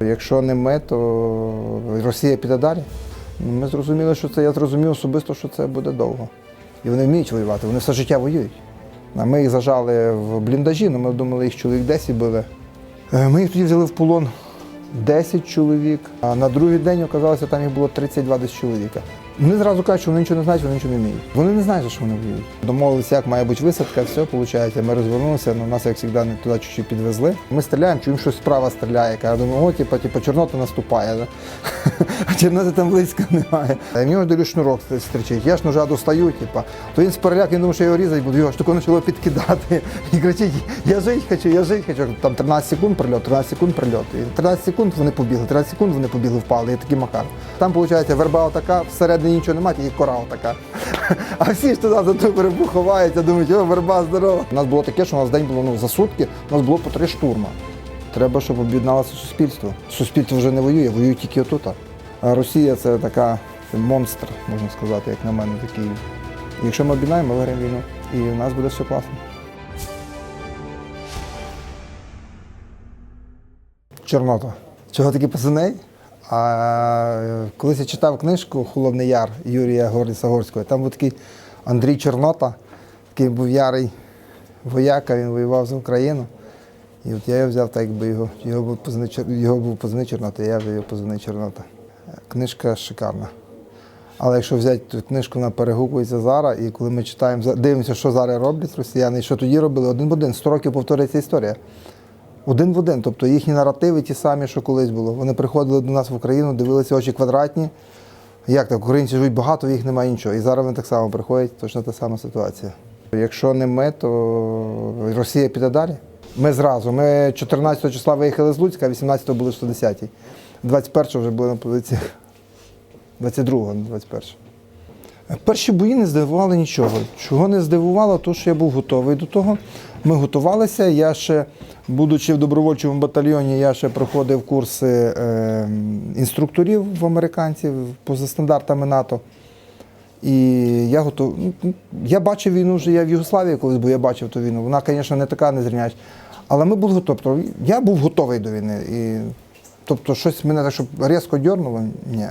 Якщо не ми, то Росія піде далі. Ну, Ми зрозуміли, що це. Я зрозумів особисто, що це буде довго. І вони вміють воювати, вони все життя воюють. А ми їх зажали в бліндажі, ну ми думали, їх чоловік 10 били. Е, Ми їх тоді взяли в полон 10 чоловік, а на другий день оказалося, там їх було 32 десь чоловіка. Вони зразу кажуть, що вони нічого не знають, вони нічого не вміють. Вони не знають, що вони воюють. Домовилися, як має бути висадка, все виходить. Ми розвернулися, ну, нас, як завжди, не туди чуть-чуть підвезли. Ми стріляємо, чуємо, щось справа стріляє. Я думаю, о, типу, типу, Чорнота наступає. А Чорноти там близько немає. А в нього дивлю шнурок стрічить. Я ж ножа достаю, типу. то він з він думав, що я його різати буду, його ж тако почало підкидати. І кричить, я жити хочу, я жити хочу. Там 13 секунд прильот, 13 секунд прильот. І 13 секунд вони побігли, 13 секунд вони побігли, впали, і такий макар. Там, виходить, верба така, всередині нічого немає, тільки кора така. А всі ж туди за ту ховаються, думають, о, верба здорова. У нас було таке, що у нас день було ну, за сутки, у нас було по три штурма. Треба, щоб об'єдналося суспільство. Суспільство вже не воює, воює тільки отут. А Росія це така це монстр, можна сказати, як на мене, такий. Якщо ми об'єднаємо, ми виграємо війну. І в нас буде все класно. Чорнота. Чого такі пацани? А колись я читав книжку Холодний Яр Юрія Горліса Горського. Там був такий Андрій Чорнота, який був ярий вояка, він воював за Україну. І от я його взяв, так якби його, його був позивний, його був позивний Чорнота, я взяв його позивний Чорнота. Книжка шикарна. Але якщо взяти ту книжку, вона перегукується зараз, і коли ми читаємо, дивимося, що зараз роблять росіяни, і що тоді робили, один в один, 100 років повторюється історія. Один в один. Тобто їхні наративи ті самі, що колись було. Вони приходили до нас в Україну, дивилися очі квадратні. Як так, українці живуть багато, їх немає нічого. І зараз вони так само приходять, точно та сама ситуація. Якщо не ми, то Росія піде далі. Ми зразу. Ми 14 числа виїхали з Луцька, а 18-го були в 110-й. 21-го вже були на позиціях. 22-го, не 21-го. Перші бої не здивували нічого. Чого не здивувало, то що я був готовий до того. Ми готувалися. Я ще, будучи в добровольчому батальйоні, я ще проходив курси е, інструкторів в американців поза стандартами НАТО. І я готов. ну, Я бачив війну вже я в Югославії колись, бо я бачив ту війну. Вона, звісно, не така не зрівняч. Але ми були готові. Тобто, я був готовий до війни. І, тобто, щось мене так, щоб різко дьорнуло, ні.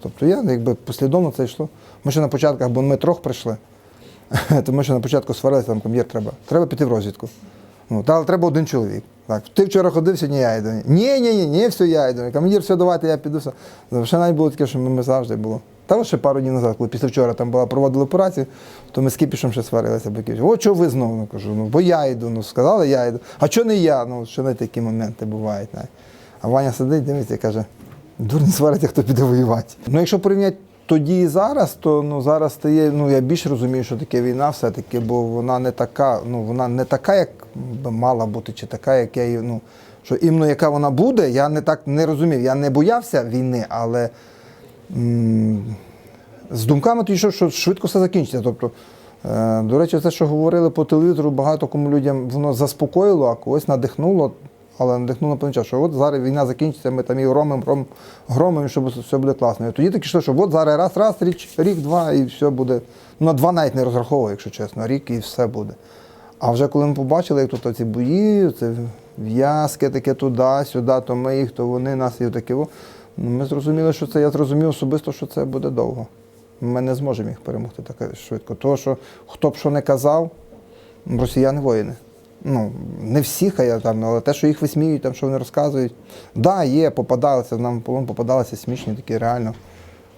Тобто я якби послідовно це йшло. Ми ще на початках, бо ми трьох прийшли, то ми ще на початку сварилися, там ком'єр треба. Треба піти в розвідку. Ну, та, але треба один чоловік. Так, ти вчора ходив, сьогодні я йду. Ні, ні, ні, ні, все, я йду. Командир, все, давайте, я піду. Ну, Ще навіть було таке, що ми, ми завжди було. Та ось ще пару днів назад, коли після вчора там була проводили операцію, то ми з Кіпішем ще сварилися, бо о, чого ви знову? Ну, кажу, ну, бо я йду. Ну, сказали, я йду. А чого не я? Ну, що не такі моменти бувають. навіть. А Ваня сидить, дивиться і каже, дурні свариться, хто піде воювати. Ну, якщо порівняти тоді і зараз, то ну, зараз стає, ну, я більш розумію, що таке війна все-таки, бо вона не така, ну, вона не така, як мала бути, чи така, як я її, ну, що іменно яка вона буде, я не так не розумів. Я не боявся війни, але м, з думками тоді, що, що швидко все закінчиться. Тобто, е, до речі, це, що говорили по телевізору, багато кому людям воно заспокоїло, а когось надихнуло, але надихнуло по час, що от зараз війна закінчиться, ми там і громим, гром, громим, щоб все буде класно. І тоді таке йшло, що от зараз раз, раз, рік, рік, два, і все буде. Ну, на два навіть не розраховую, якщо чесно, рік і все буде. А вже коли ми побачили, як тут ці бої, це в'язки таке туди, сюди, то ми їх, то вони нас і таке. Ну, ми зрозуміли, що це, я зрозумів особисто, що це буде довго. Ми не зможемо їх перемогти так швидко. Тому що хто б що не казав, росіяни воїни. Ну, не всіх, а я там, але те, що їх висміюють, там, що вони розказують. Так, да, є, попадалися, нам полон попадалися смішні такі, реально.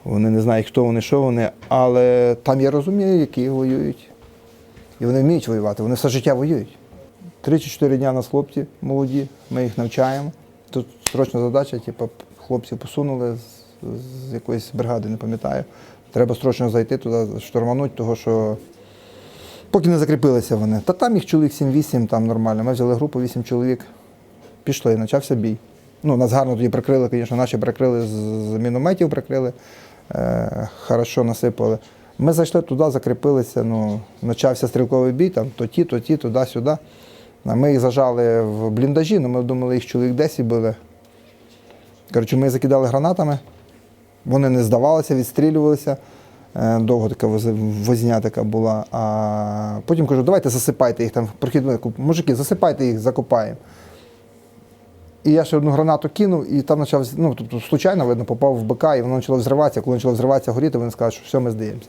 Вони не знають, хто вони, що вони, але там я розумію, які воюють. І вони вміють воювати, вони все життя воюють. Три чи чотири дня нас хлопці молоді, ми їх навчаємо. Тут срочна задача, типу, хлопців посунули з, з якоїсь бригади, не пам'ятаю. Треба срочно зайти туди, штурмануть, того що поки не закріпилися вони. Та там їх чоловік 7-8, там нормально. Ми взяли групу 8 чоловік, пішли, почався бій. Ну, нас гарно тоді прикрили, звісно, наші прикрили з, мінометів, прикрили, е, хорошо насипали. Ми зайшли туди, закріпилися, ну, почався стрілковий бій, там то ті, то ті, туди-сюди. Ми їх зажали в бліндажі, ну, ми думали, їх чоловік 10 били. Коротше, ми їх закидали гранатами, вони не здавалися, відстрілювалися. Е, Довго така возня така була. А потім кажу, давайте засипайте їх там, прохід, мужики, засипайте їх, закопаємо. І я ще одну гранату кинув, і там почав, ну, тобто, случайно, видно, попав в БК, і воно почало взриватися. Коли почало взриватися, горіти, вони сказали, що все, ми здаємося.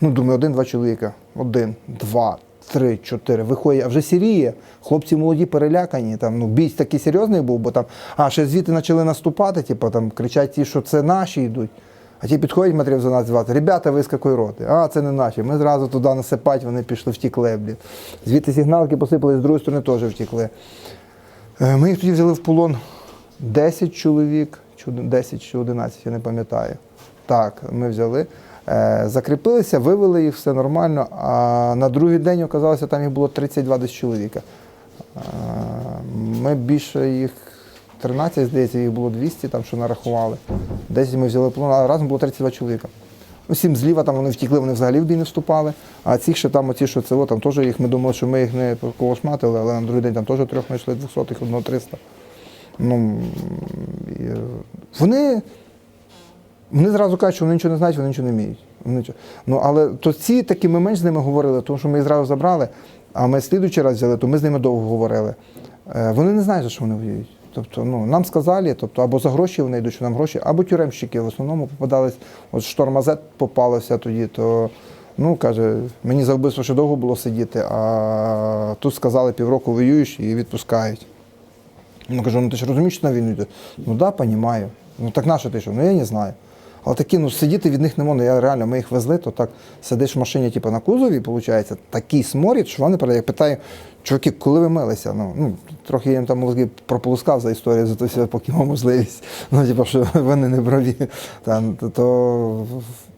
Ну, думаю, один-два чоловіка. Один, два, три, чотири. Виходять, а вже сіріє. Хлопці молоді перелякані. Там, ну, бій такий серйозний був, бо там, а ще звідти почали наступати, типу, там, кричать ті, що це наші йдуть. А ті підходять матерів за нас звати. Ребята, ви з якої роти? А, це не наші. Ми зразу туди насипати, вони пішли, втікли, блін. Звідти сигналки посипали, з другої сторони теж втікли. Е, Ми їх тоді взяли в полон 10 чоловік, 10 чи 11, я не пам'ятаю. Так, ми взяли. Е, Закріпилися, вивели їх, все нормально. А на другий день оказалося, там їх було 32 десь чоловіка. Е, Ми більше їх 13, здається, їх було 200, там що нарахували. 10 ми взяли полон, а разом було 32 чоловіка. Ну, сім зліва там вони втікли, вони взагалі в бій не вступали. А ці ще там, оці, що це, там теж їх, ми думали, що ми їх не колошматили, але на другий день там теж трьох знайшли, 200, одного 300. Ну, і, е, вони, вони зразу кажуть, що вони нічого не знають, вони нічого не вміють. Нічого. Ну, але то ці такі ми менш з ними говорили, тому що ми їх зразу забрали, а ми слідуючий раз взяли, то ми з ними довго говорили. Е, Вони не знають, за що вони воюють. Тобто, ну, нам сказали, тобто, або за гроші вони йдуть, що нам гроші, або тюремщики в основному попадались. От штормазет попалося тоді, то ну, каже, мені за вбивство ще довго було сидіти, а тут сказали, півроку воюєш і відпускають. Ну кажу, ну ти ж розумієш, що на війну йде? Ну да, розумію. Ну так наше ти що? Ну я не знаю. Але такі, ну сидіти від них не можна. Я реально, ми їх везли, то так сидиш в машині, типу, на кузові, виходить, такий сморід, що вони. Я питаю, чуваки, коли ви милися? Ну, ну трохи я їм там мозги прополускав за історію, за все, поки мав можливість. Ну, типу, що вони не праві. Там, то, то,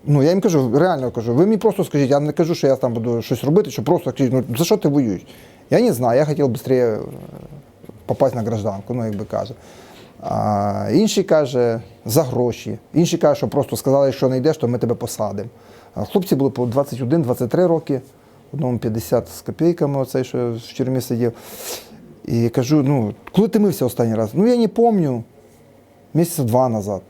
ну, я їм кажу, реально кажу, ви мені просто скажіть, я не кажу, що я там буду щось робити, що просто кажіть, ну за що ти воюєш? Я не знаю, я хотів швидше попасть на гражданку, ну як би каже. А інші каже за гроші. Інші каже, що просто сказали, що не йдеш, то ми тебе посадимо. Хлопці були по 21-23 роки, одному 50 з копійками, оцей, що в тюрмі сидів. І кажу: ну, коли ти мився останній раз? Ну я не пам'ятаю, місяця два назад.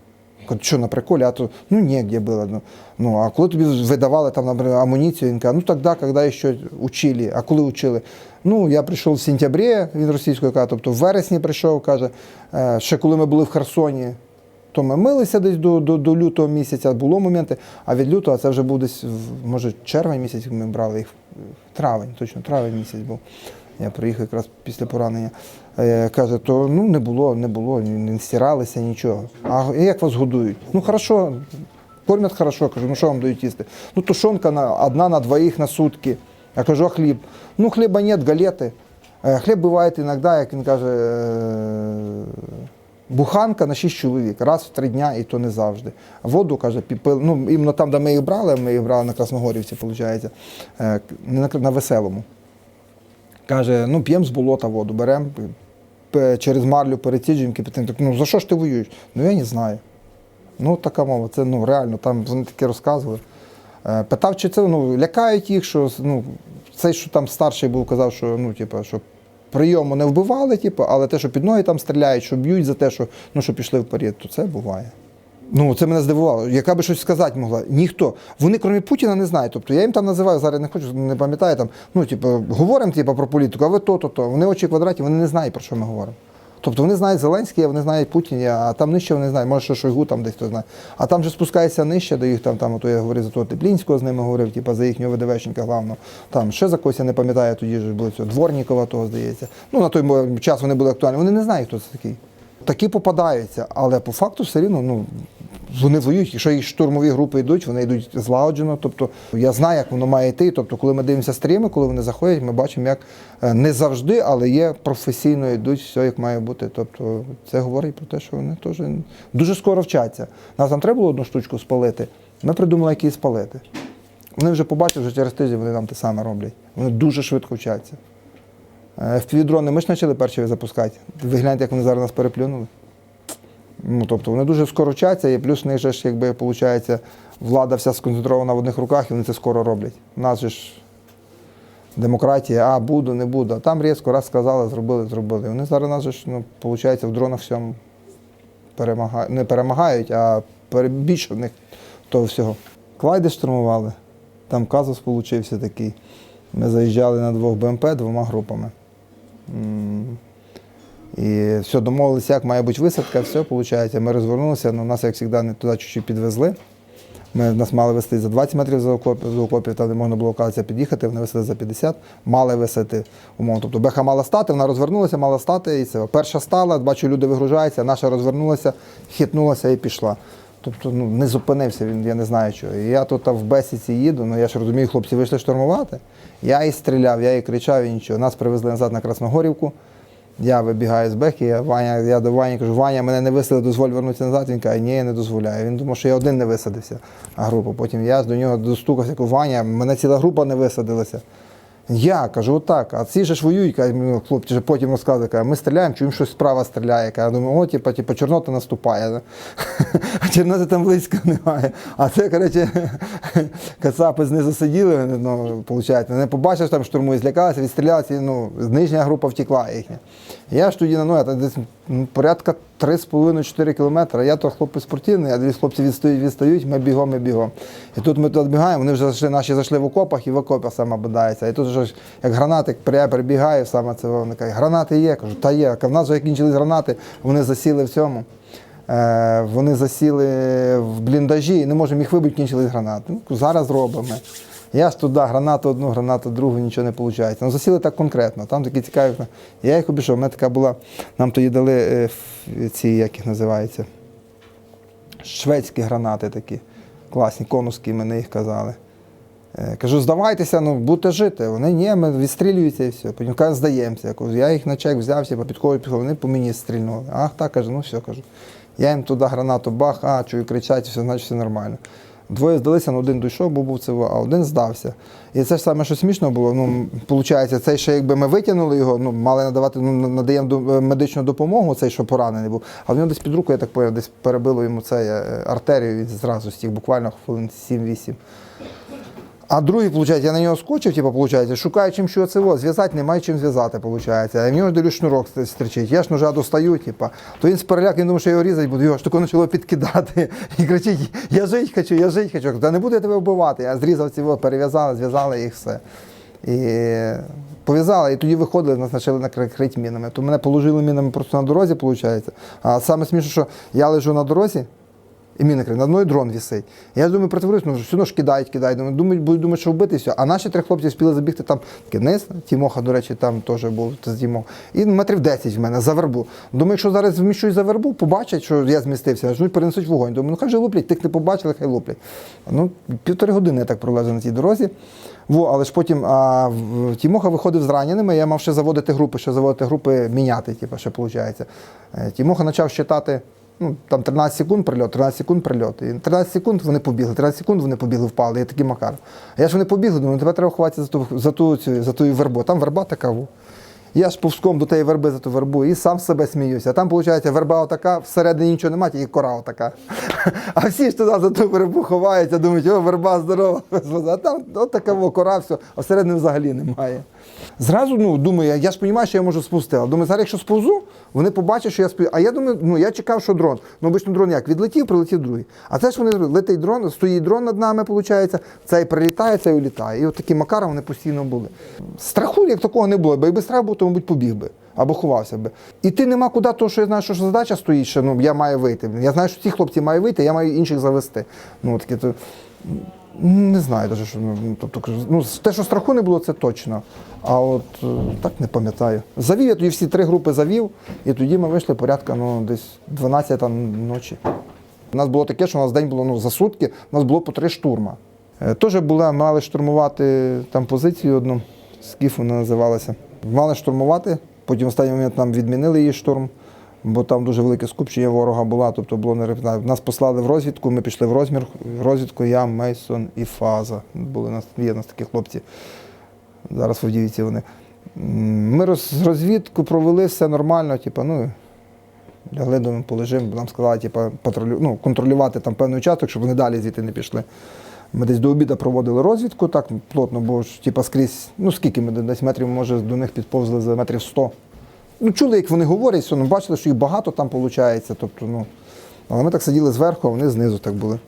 Що на приколі, а то ну негде було. Ну, ну а коли тобі видавали там, наприклад, амуніцію, він каже, ну тоді, коли ще учили. А коли учили? Ну, я прийшов в сентябрі, він російською каже, тобто в вересні прийшов, каже, «Е, ще коли ми були в Херсоні, то ми милися десь до, до, до лютого місяця, були моменти, а від лютого це вже був десь, може, червень місяць ми брали їх, травень, точно, травень місяць був. Я приїхав якраз після поранення. Е, Каже, то ну не було, не було, не стиралися, нічого. А як вас годують? Ну хорошо, кормять хорошо, кажу, ну що вам дають їсти? Ну тушонка на, одна на двоїх на сутки. Я кажу, а хліб? Ну хліба нет, галети. Е, Хліб буває іноді, як він каже, е, буханка на 6 чоловік, раз в три дня, і то не завжди. Воду, каже, піпили, ну, іменно там, де ми їх брали, ми їх брали на Красногорівці, виходить, не на, на веселому. Каже, ну п'ємо з болота воду, беремо через марлю переціджуємо, кипятим. Ну за що ж ти воюєш? Ну я не знаю. Ну така мова, це ну реально, там вони таке розказували. Е, Питав, чи це ну, лякають їх, що ну, цей, що там старший був, казав, що ну, типу, що прийому не вбивали, типу, але те, що під ноги там стріляють, що б'ють за те, що, ну, що пішли вперед, то це буває. Ну, це мене здивувало. Яка би щось сказати могла? Ніхто. Вони, крім Путіна, не знають. Тобто я їм там називаю, зараз не хочу, не пам'ятаю там. Ну, типу, говоримо типу, про політику, а ви то, то. Вони очі квадраті, вони не знають, про що ми говоримо. Тобто вони знають Зеленський, вони знають Путіна, а там нижче вони знають, може, що Шойгу там десь хто знає. А там же спускається нижче до їх, там, там ото я говорив за того Теплінського з ними говорив, типу, за їхнього ВДВшника главного. Там ще за когось я не пам'ятаю, тоді ж було цього Дворнікова, того здається. Ну, на той час вони були актуальні. Вони не знають, хто це такий. Такі попадаються, але по факту все рівно, ну. Вони воюють, якщо їх штурмові групи йдуть, вони йдуть злагоджено. Тобто я знаю, як воно має йти. Тобто, коли ми дивимося стріми, коли вони заходять, ми бачимо, як е, не завжди, але є професійно йдуть, все як має бути. Тобто це говорить про те, що вони теж дуже скоро вчаться. Нас там треба було одну штучку спалити. Ми придумали, як її спалити. Вони вже побачили, що через тиждень вони нам те саме роблять. Вони дуже швидко вчаться. FPV-дрони ми ж почали перші запускати. Ви гляньте, як вони зараз нас переплюнули. Ну, тобто вони дуже скоро вчаться, і плюс в них же ж, якби, виходить, влада вся сконцентрована в одних руках, і вони це скоро роблять. У нас же ж демократія, а буду, не буду. А там різко раз сказали, зробили, зробили. Вони зараз нас же ж, ну, виходить, в дронах всьому перемагають, не перемагають, а перебільше в них того всього. Клайди штурмували, там казус получився такий. Ми заїжджали на двох БМП двома групами. І все, домовилися, як має бути висадка, все, виходить. Ми розвернулися, але нас, як завжди, не туди чуть-чуть підвезли. Ми нас мали вести за 20 метрів за окопів, з окопів, там не можна було оказується, під'їхати, вони висадили за 50, мали висадити умовно. Тобто беха мала стати, вона розвернулася, мала стати, і це перша стала, бачу, люди вигружаються, наша розвернулася, хитнулася і пішла. Тобто ну, не зупинився він, я не знаю чого. І я тут в бесіці їду, ну я ж розумію, хлопці вийшли штурмувати. Я і стріляв, я і кричав, і нічого. Нас привезли назад на Красногорівку. Я вибігаю з бехи, я, Ваня, я до Вані кажу, Ваня, мене не висадили, дозволь вернутися назад. Він каже, ні, я не дозволяю. Він думав, що я один не висадився, а група. Потім я до нього достукався, кажу, Ваня, мене ціла група не висадилася. Я кажу, отак, а ці же ж воюють, хлопці потім розказує, каже, ми стріляємо, чуємо, щось справа стріляє. Я думаю, о, типа, типа Чорнота наступає. А Чорноти там близько немає. А це, коротше, кацапи знизу сиділи, ну, виходить, не побачиш, там штурму і злякалися, відстрілялися, ну, нижня група втекла їхня. Я ж тоді ну, десь ну, порядка 3,5-4 кілометри. Я то хлопець спортивний, а дві хлопці відстають, відстають, ми бігом, ми бігом. І тут ми тут бігаємо, вони вже зайшли, наші зайшли в окопах і в окопах саме бодається. І тут вже як гранати, я перебігаю, саме це вони кажуть, гранати є. Кажу, та є. А в нас вже кінчились гранати, вони засіли в цьому. Е, вони засіли в бліндажі і не можемо їх вибити, кінчились гранати. Ну, зараз робимо. Я ж туди гранату одну, гранату другу, нічого не виходить. Ну, засіли так конкретно, там такі цікаві. Я їх обійшов. У мене така була, нам тоді дали е, ці, як їх називається, шведські гранати такі, класні, конуски, мене їх казали. Е, Кажу, здавайтеся, ну будете жити. Вони ні, ми відстрілюються і все. Потім кажуть, здаємося. Я, їх на чек взяв, типу, підходять, підходять, вони по мені стрільнули. Ах, так, кажу, ну все, кажу. Я їм туди гранату бах, а чую, кричать, все, значить все нормально. Двоє здалися, але один дійшов, бо був це, а один здався. І це ж саме, що смішно було. Ну, виходить, цей, ще якби ми витягнули його, ну, мали надавати, ну, надаємо медичну допомогу, цей, що поранений був. А в нього десь під руку, я так поняв, десь перебило йому це е, артерію, він зразу стіг, буквально хвилин 7-8. А другий, виходить, я на нього скочив, типу, виходить, шукаю чим що це зв'язати, немає чим зв'язати, виходить. А в нього дивлюсь, шнурок ст- стричить. Я ж ножа достаю, типу. То він з переляк, він думав, що я його різати буду, його ж тако почало підкидати. І кричить, я жить хочу, я жить хочу. Та не буду я тебе вбивати. Я зрізав ці, от, перев'язали, зв'язали і все. І пов'язали, і тоді виходили, нас почали накрити мінами. То мене положили мінами просто на дорозі, виходить. А саме смішно, що я лежу на дорозі, і міни над мною дрон висить. Я думаю, противлюсь, ну все одно ж кидають, кидають. Думаю, думають, будуть думати, що вбити все. А наші три хлопці спіли забігти там кінець. Тімоха, до речі, там теж був з Тімох. І метрів 10 в мене за вербу. Думаю, якщо зараз зміщусь за вербу, побачать, що я змістився, жнуть, перенесуть вогонь. Думаю, ну хай же луплять, тих не побачили, хай луплять. Ну, півтори години я так пролежав на цій дорозі. Во, але ж потім а, Тімоха виходив з раненими, я мав ще заводити групи, ще заводити групи міняти, типу, ще виходить. Е, Тімоха почав считати. Ну, там 13 секунд прильот, 13 секунд прильот. І 13 секунд вони побігли, 13 секунд вони побігли, впали. Я такий макар. А я ж вони побігли, думаю, тебе треба ховатися за ту, за ту, цю, за ту вербу. Там верба така. во. Я ж повзком до тієї верби за ту вербу і сам себе сміюся. А там, виходить, верба отака, всередині нічого немає, тільки кора отака. А всі ж туди за ту вербу ховаються, думають, о, верба здорова. А там от така во, кора, все, а всередині взагалі немає. Зразу ну, думаю, я- я ж розумію, що я можу спустити. Але думаю, зараз якщо сповзу, вони побачать, що я спів. А я думаю, ну я чекав, що дрон. Ну, обично дрон як? Відлетів, прилетів другий. А це ж вони. Летить дрон, стоїть дрон над нами, виходить, цей прилітає, цей улітає. І от такі макари вони постійно були. Страху як такого не було, бо якби страх був, то, мабуть, побіг би. Або ховався би. І ти нема куди, тому що я знаю, що задача стоїть, що ну, я маю вийти. Я знаю, що ці хлопці мають вийти, я маю інших завести. Ну, таке, то, не знаю, даже, що, ну, ну, тобто, ну, те, що страху не було, це точно. А от е, так не пам'ятаю. Завів я тоді всі три групи завів, і тоді ми вийшли порядка ну, десь 12 ночі. У нас було таке, що у нас день було ну, за сутки, у нас було по три штурма. Е, Теж була, мали штурмувати там позицію одну, скіф вона називалася. Мали штурмувати, потім останній момент нам відмінили її штурм, бо там дуже велике скупчення ворога була, тобто було не Нас послали в розвідку, ми пішли в розмір, в розвідку, я, Мейсон і Фаза. Були нас, є у нас такі хлопці. Зараз в Авдіївці вони. Ми роз, розвідку провели, все нормально, типу, ну, лягли думаю, полежимо, нам сказали, типу, патрулю, ну, контролювати там певний участок, щоб вони далі звідти не пішли. Ми десь до обіду проводили розвідку так плотно, бо ж типу, скрізь, ну скільки ми десь метрів, може, до них підповзли за метрів 100. Ну, чули, як вони говорять, все, ну, бачили, що їх багато там виходить. Тобто, ну, але ми так сиділи зверху, а вони знизу так були.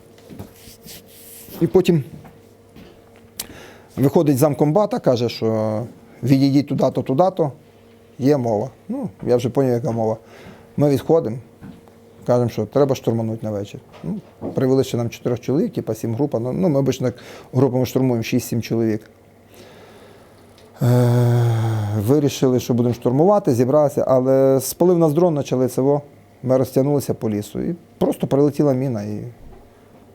І потім виходить замкомбата, каже, що відійдіть туди-то, туди-то. є мова. Ну, я вже зрозумів, яка мова. Ми відходимо, кажемо, що треба штурманути на вечір. Ну, привели ще нам чотирьох чоловік, типа сім група. Ну, ну, ми обично групами штурмуємо 6-7 чоловік. Е, Вирішили, що будемо штурмувати, зібралися, але спалив нас дрон, почали цього. Ми розтягнулися по лісу. І просто прилетіла міна і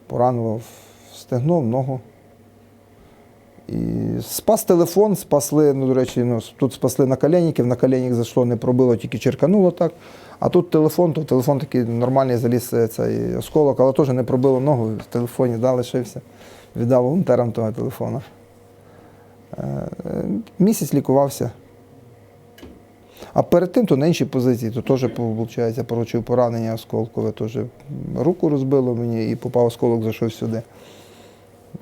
поранило стегно, ногу. І спас телефон, спасли, ну, до речі, ну, тут спасли наколенників, на коленник зайшло, не пробило, тільки черкануло так. А тут телефон, то телефон такий нормальний заліз е, цей осколок, але теж не пробило ногу, в телефоні да, лишився. Віддав волонтерам того телефона. Е, е, Місяць лікувався. А перед тим то на іншій позиції, то теж, виходить, поручив поранення осколкове, теж руку розбило мені і попав осколок, зайшов сюди.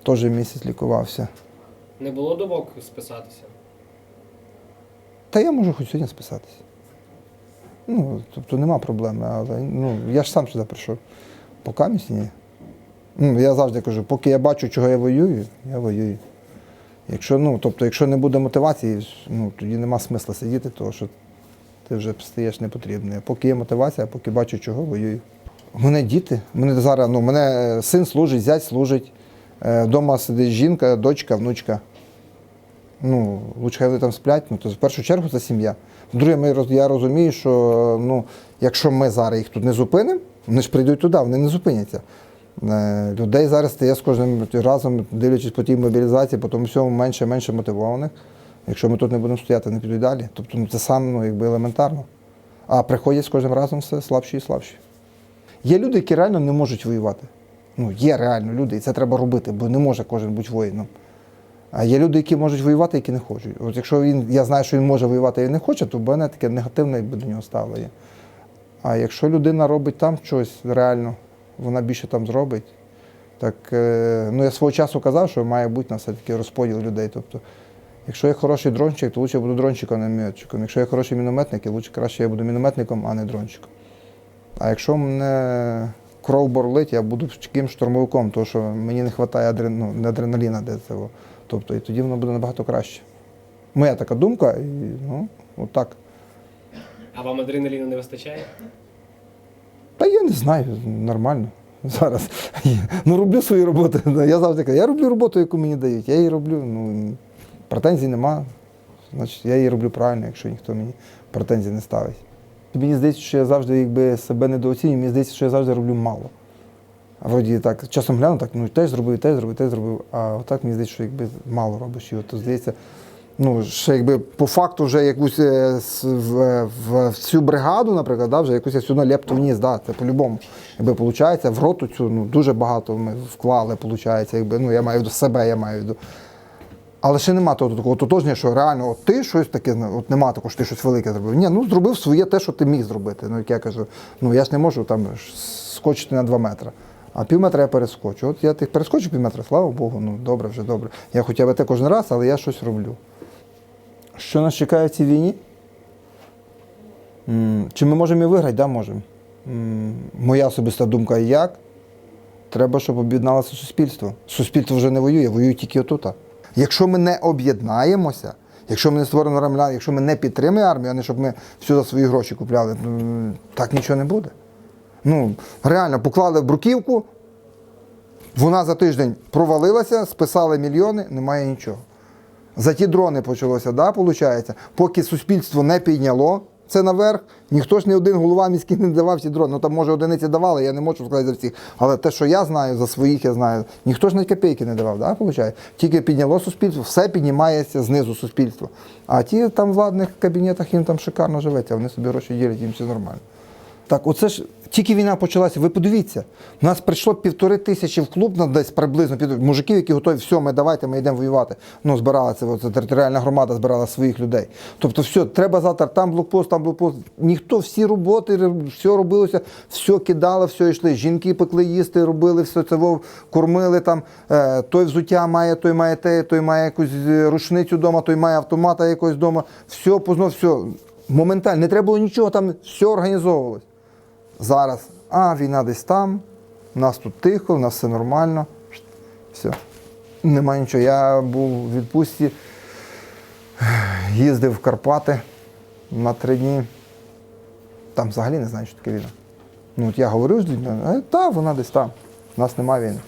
Теж місяць лікувався. Не було думок списатися. Та я можу хоч сьогодні списатися. Ну, тобто нема проблеми, але ну, я ж сам сюди прийшов. Поки місць ні. Ну, я завжди кажу, поки я бачу, чого я воюю, я воюю. Якщо, ну, тобто, якщо не буде мотивації, ну, тоді нема смисла сидіти, тому що ти вже стаєш непотрібний. Поки є мотивація, поки бачу, чого воюю. У мене діти. У мене зараз, ну, мене син служить, зять служить. Е, Вдома сидить жінка, дочка, внучка. Ну, лучше вони там сплять, ну, то в першу чергу це сім'я. Друге, я розумію, що ну, якщо ми зараз їх тут не зупинимо, вони ж прийдуть туди, вони не зупиняться. Е, Людей зараз стає з кожним разом, дивлячись по тій мобілізації, по тому всьому менше і менше мотивованих. Якщо ми тут не будемо стояти, не підуть далі. Тобто ну, це саме ну, якби елементарно. А приходять з кожним разом все слабші і слабші. Є люди, які реально не можуть воювати. Ну, є реально люди, і це треба робити, бо не може кожен бути воїном. А є люди, які можуть воювати, які не хочуть. От якщо він, я знаю, що він може воювати і не хоче, то в мене таке негативне до нього ставлення. А якщо людина робить там щось реально, вона більше там зробить. Так, е, ну я свого часу казав, що має бути на все-таки розподіл людей. Тобто, якщо я хороший дрончик, то лучше я буду дрончиком, а не мінометчиком. Якщо я хороший мінометник, то лучше краще я буду мінометником, а не дрончиком. А якщо мене кров борлить, я буду таким штурмовиком, тому що мені не вистачає адрен, ну, не адреналіна де цього. Тобто, і тоді воно буде набагато краще. Моя така думка, і ну, отак. А вам адреналіну не вистачає? Та я не знаю, нормально. Зараз. Ну, роблю свою роботу. Я завжди кажу, я роблю роботу, яку мені дають. Я її роблю, ну, претензій нема. Значить, я її роблю правильно, якщо ніхто мені претензій не ставить. Мені здається, що я завжди якби, себе недооцінюю, мені здається, що я завжди роблю мало. А вроді так, часом гляну, так, ну теж зробив, теж зробив, теж зробив. А отак мені здається, що якби мало робиш. І от, то здається, ну, ще якби по факту вже якусь е, в, в, в цю бригаду, наприклад, да, вже якусь я сюди лепту вніс, да, це по-любому. Якби виходить, в роту цю ну, дуже багато ми вклали, виходить, якби, ну, я маю до себе, я маю до. Але ще нема того такого тотожня, що реально от ти щось таке, от нема такого, що ти щось велике зробив. Ні, ну зробив своє те, що ти міг зробити. Ну, як я кажу, ну я ж не можу там скочити на два метри. А пів метра я перескочу. От я тих перескочу пів метра, слава Богу, ну добре, вже добре. Я хоча б те кожен раз, але я щось роблю. Що нас чекає в цій війні? Чи ми можемо її виграти? Да, можемо. Моя особиста думка як? Треба, щоб об'єдналося суспільство. Суспільство вже не воює, воює тільки отута. Якщо ми не об'єднаємося, якщо ми не створимо рамля, якщо ми не підтримуємо армію, а не щоб ми всюди свої гроші купляли, ну, так нічого не буде. Ну, реально, поклали в бруківку, вона за тиждень провалилася, списали мільйони, немає нічого. За ті дрони почалося, да, виходить? Поки суспільство не підняло це наверх, ніхто ж не один голова міський не давав ці дрони. Ну там, може, одиниці давали, я не можу сказати за всіх. Але те, що я знаю, за своїх я знаю, ніхто ж навіть копійки не давав, да, виходить? Тільки підняло суспільство, все піднімається знизу суспільства. А ті там в владних кабінетах їм там шикарно живеться, вони собі гроші ділять, їм все нормально. Так, оце ж тільки війна почалася. Ви подивіться, у нас прийшло півтори тисячі в клуб на десь приблизно під мужиків, які готові, все, ми давайте, ми йдемо воювати. Ну, збирала це, оце територіальна громада збирала своїх людей. Тобто, все, треба завтра, там блокпост, там блокпост. Ніхто всі роботи, все робилося, все кидали, все йшли. Жінки пекли їсти, робили все це, кормили там. Е, той взуття має, той має те, той має якусь е, рушницю вдома, той має автомата якогось вдома. Все, позно, все. Моментально, не треба було нічого, там все організовувалось. Зараз, а, війна десь там, у нас тут тихо, у нас все нормально. Все. Нема нічого. Я був у відпустці, їздив в Карпати. на три дні там взагалі не знають, що таке війна. Ну, от я говорю з людьми, та вона десь там. У нас немає війни.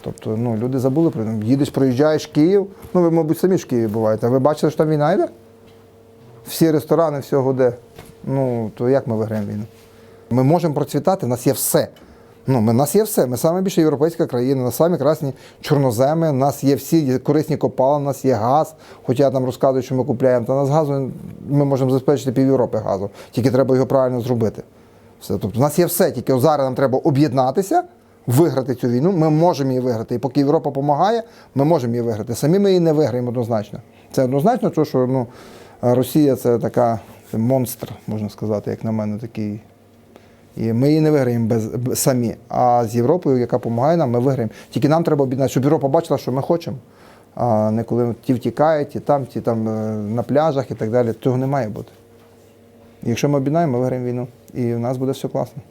Тобто, ну, люди забули про це. Їдеш, проїжджаєш Київ. Ну, ви, мабуть, самі ж в Києві буваєте. А ви бачили, що там війна йде? Всі ресторани, все гуде. Ну, то як ми виграємо війну? Ми можемо процвітати, у нас є все. Ну, ми, у нас є все. Ми найбільша європейська країна, нас самі красні чорноземи, у нас є всі корисні копалини, у нас є газ. Хоча там розказують, що ми купляємо, та нас газу ми можемо забезпечити пів Європи газу. Тільки треба його правильно зробити. Все. Тобто, у нас є все, тільки зараз нам треба об'єднатися, виграти цю війну. Ми можемо її виграти. І поки Європа допомагає, ми можемо її виграти. Самі ми її не виграємо однозначно. Це однозначно, то, що ну, Росія це така це монстр, можна сказати, як на мене, такий. І ми її не виграємо без, без самі. А з Європою, яка допомагає нам, ми виграємо. Тільки нам треба об'єднати, щоб Європа бачила, що ми хочемо. А не коли ті втікають, ті там, ті там е, на пляжах і так далі. Цього не має бути. Якщо ми об'єднаємо, ми виграємо війну. І в нас буде все класно.